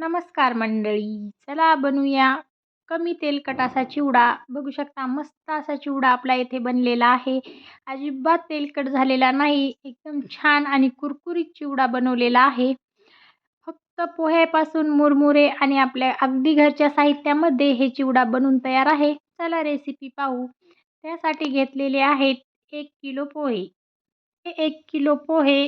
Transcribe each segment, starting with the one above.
नमस्कार मंडळी चला बनवूया कमी तेलकट असा चिवडा. बघू शकता मस्त असा चिवडा आपला इथे बनलेला आहे. अजिबात तेलकट झालेला नाही एकदम छान आणि कुरकुरीत चिवडा बनवलेला आहे. फक्त पोह्यापासून मुरमुरे आणि आपल्या अगदी घरच्या साहित्यामध्ये हे चिवडा बनवून तयार आहे. चला रेसिपी पाहू. त्यासाठी घेतलेले आहेत एक किलो पोहे. हे एक किलो पोहे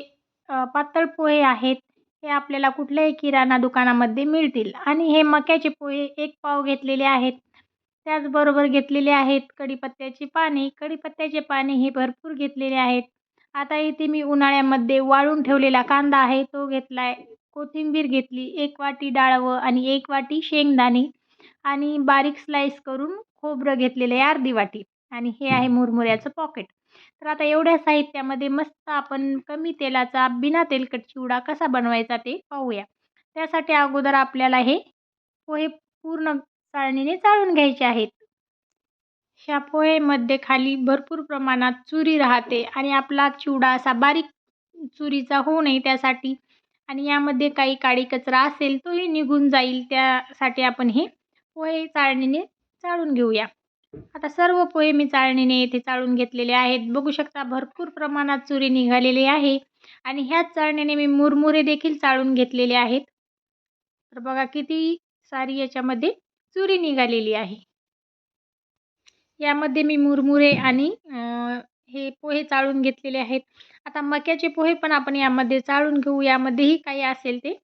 पातळ पोहे आहेत. हे आपल्याला कुठल्याही किराणा दुकानामध्ये मिळतील. आणि हे मक्याचे पोहे एक पाव घेतलेले आहेत. त्याचबरोबर घेतलेले आहेत कढीपत्त्याची पाने. कढीपत्त्याचे पाने हे भरपूर घेतलेले आहेत. आता इथे मी उन्हाळ्यामध्ये वाळून ठेवलेला कांदा आहे. तो घेतला आहे कोथिंबीर घेतली. एक वाटी डाळवं आणि एक वाटी शेंगदाणे. आणि बारीक स्लाईस करून खोबरं घेतलेलं आहे अर्धी वाटी. आणि हे आहे मुरमुऱ्याचं पॉकेट तर आता एवढ्या साहित्यामध्ये मस्त आपण कमी तेलाचा बिना तेलकट चिवडा कसा बनवायचा ते पाहूया. त्यासाठी अगोदर आपल्याला हे पोहे पूर्ण चाळणीने चाळून घ्यायचे आहेत. ह्या पोहेमध्ये खाली भरपूर प्रमाणात चुरी राहते आणि आपला चिवडा असा बारीक चुरीचा होऊ नये त्यासाठी. आणि यामध्ये काही काळी कचरा असेल तोही निघून जाईल त्यासाठी आपण हे पोहे चाळणीने चाळून घेऊया. आता सर्व पोहे मी चाळणीने येथे चाळून घेतलेले आहेत. बघू शकता भरपूर प्रमाणात चुरी निघालेली आहे आणि ह्याच चाळणीने मी मुरमुरे देखील चाळून घेतलेले आहेत. तर बघा किती सारी याच्यामध्ये चुरी निघालेली आहे. यामध्ये मी मुरमुरे आणि हे पोहे चाळून घेतलेले आहेत. आता मक्याचे पोहे पण आपण यामध्ये चाळून घेऊ. यामध्येही काही असेल ते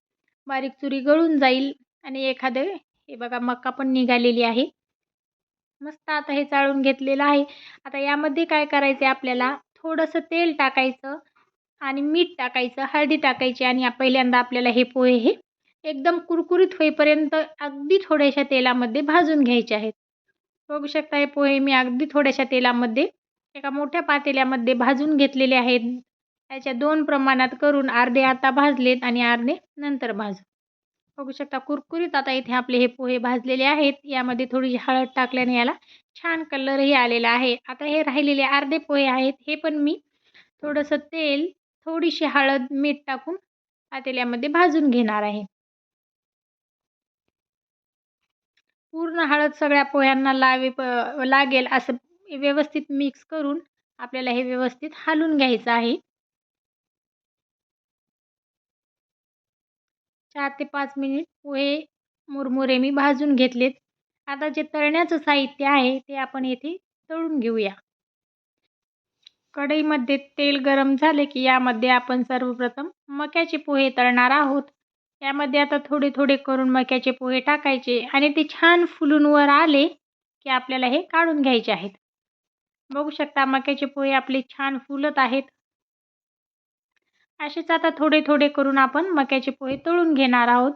बारीक चुरी गळून जाईल आणि एखादं हे बघा मका पण निघालेली आहे. मस्त आता हे चाळून घेतलेलं आहे. आता यामध्ये काय करायचं आहे आपल्याला? थोडंसं तेल टाकायचं आणि मीठ टाकायचं हळदी टाकायची आणि पहिल्यांदा आपल्याला हे पोहे हे एकदम कुरकुरीत होईपर्यंत अगदी थोड्याशा तेलामध्ये भाजून घ्यायचे आहेत. बघू शकता हे पोहे मी अगदी थोड्याशा तेलामध्ये एका मोठ्या पातेल्यामध्ये भाजून घेतलेले आहेत. त्याच्या दोन प्रमाणात करून अर्धे आता भाजलेत आणि अर्धे नंतर भाजू. बघू शकता कुरकुरीत आता इथे आपले हे पोहे भाजलेले आहेत. यामध्ये थोडीशी हळद टाकल्याने याला छान कलरही आलेला आहे. आता हे राहिलेले अर्धे पोहे आहेत. हे पण मी थोडंसं तेल थोडीशी हळद मीठ टाकून पातेल्यामध्ये भाजून घेणार आहे. पूर्ण हळद सगळ्या पोह्यांना लावे प लागेल असं व्यवस्थित मिक्स करून आपल्याला हे व्यवस्थित हालून घ्यायचं आहे. चार ते पाच मिनिट पोहे मुरमुरे मी भाजून घेतलेत. आता जे तळण्याचं साहित्य आहे ते आपण येथे तळून घेऊया. कढईमध्ये तेल गरम झाले की यामध्ये आपण सर्वप्रथम मक्याचे पोहे तळणार आहोत. यामध्ये आता थोडे थोडे करून मक्याचे पोहे टाकायचे आणि ते छान फुलून वर आले की आपल्याला हे काढून घ्यायचे आहेत. बघू शकता मक्याचे पोहे आपले छान फुलत आहेत. असेच आता थोडे थोडे करून आपण मक्याचे पोहे तळून घेणार आहोत.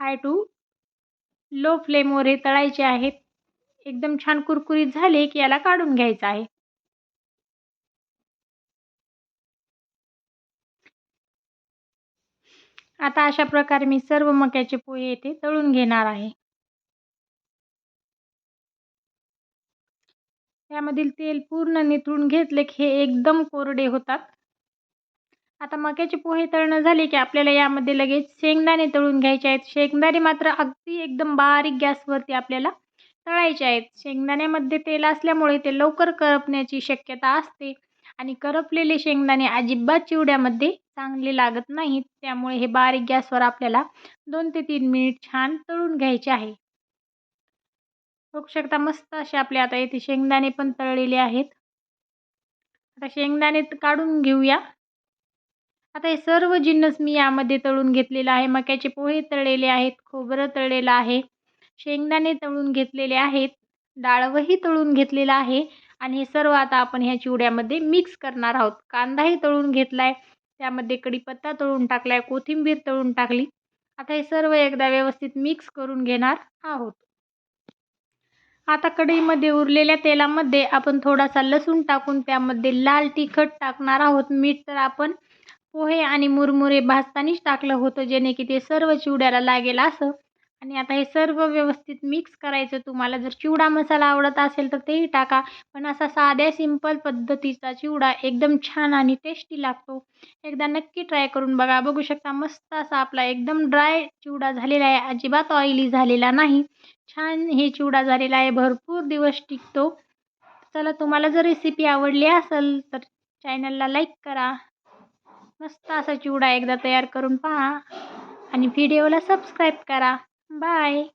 हाय टू. लो फ्लेमवर हे तळायचे आहेत. एकदम छान कुरकुरीत झाले की याला काढून घ्यायचं आहे. आता अशा प्रकारे मी सर्व मक्याचे पोहे येथे तळून घेणार आहे. त्यामधील तेल पूर्ण निथळून घेतले की हे एकदम कोरडे होतात. आता मक्याचे पोहे तळणं झाले की आपल्याला यामध्ये लगेच शेंगदाणे तळून घ्यायचे आहेत. शेंगदाणे मात्र अगदी एकदम बारीक गॅसवरती आपल्याला तळायचे आहेत. शेंगदाण्यामध्ये तेल असल्यामुळे ते लवकर करपण्याची शक्यता असते आणि करपलेले शेंगदाणे अजिबात चिवड्यामध्ये चांगले लागत नाहीत. त्यामुळे हे बारीक गॅसवर आपल्याला दोन ते तीन मिनिट छान तळून घ्यायचे आहे. बघू शकता मस्त असे आपले आता इथे शेंगदाणे पण तळलेले आहेत. आता शेंगदाणे काढून घेऊया. आता हे सर्व जिन्नस मी यामध्ये तळून घेतलेलं आहे. मक्याचे पोहे तळलेले आहेत. खोबरं तळलेलं आहे. शेंगदाणे तळून घेतलेले आहेत. डाळवही तळून घेतलेलं आहे. आणि हे सर्व आता आपण ह्या चिवड्यामध्ये मिक्स करणार आहोत. कांदाही तळून घेतला आहे त्यामध्ये कढीपत्ता तळून टाकला आहे कोथिंबीर तळून टाकली. आता हे सर्व एकदा व्यवस्थित मिक्स करून घेणार आहोत. आता कढईमध्ये उरलेल्या तेलामध्ये आपण थोडासा लसूण टाकून त्यामध्ये लाल तिखट टाकणार आहोत. मीठ तर आपण पोहे आणि मुरमुरे भाजतानीच टाकलं होतं जेणे की ते सर्व चिवड्याला लागेल असं. आणि आता हे सर्व व्यवस्थित मिक्स करायचं. तुम्हाला जर चिवडा मसाला आवडत असेल तर तेही टाका. पण असा साध्या सिंपल पद्धतीचा चिवडा एकदम छान आणि टेस्टी लागतो. एकदा नक्की ट्राय करून बघा. बघू शकता मस्त असा आपला एकदम ड्राय चिवडा झालेला आहे. अजिबात ऑइली झालेला नाही. छान हे चिवडा झालेला आहे. भरपूर दिवस टिकतो. चला तुम्हाला जर रेसिपी आवडली असेल तर चॅनलला लाईक करा. मस्त असा चिवडा एकदा तयार करून पहा. आणि व्हिडिओला सबस्क्राईब करा. Bye.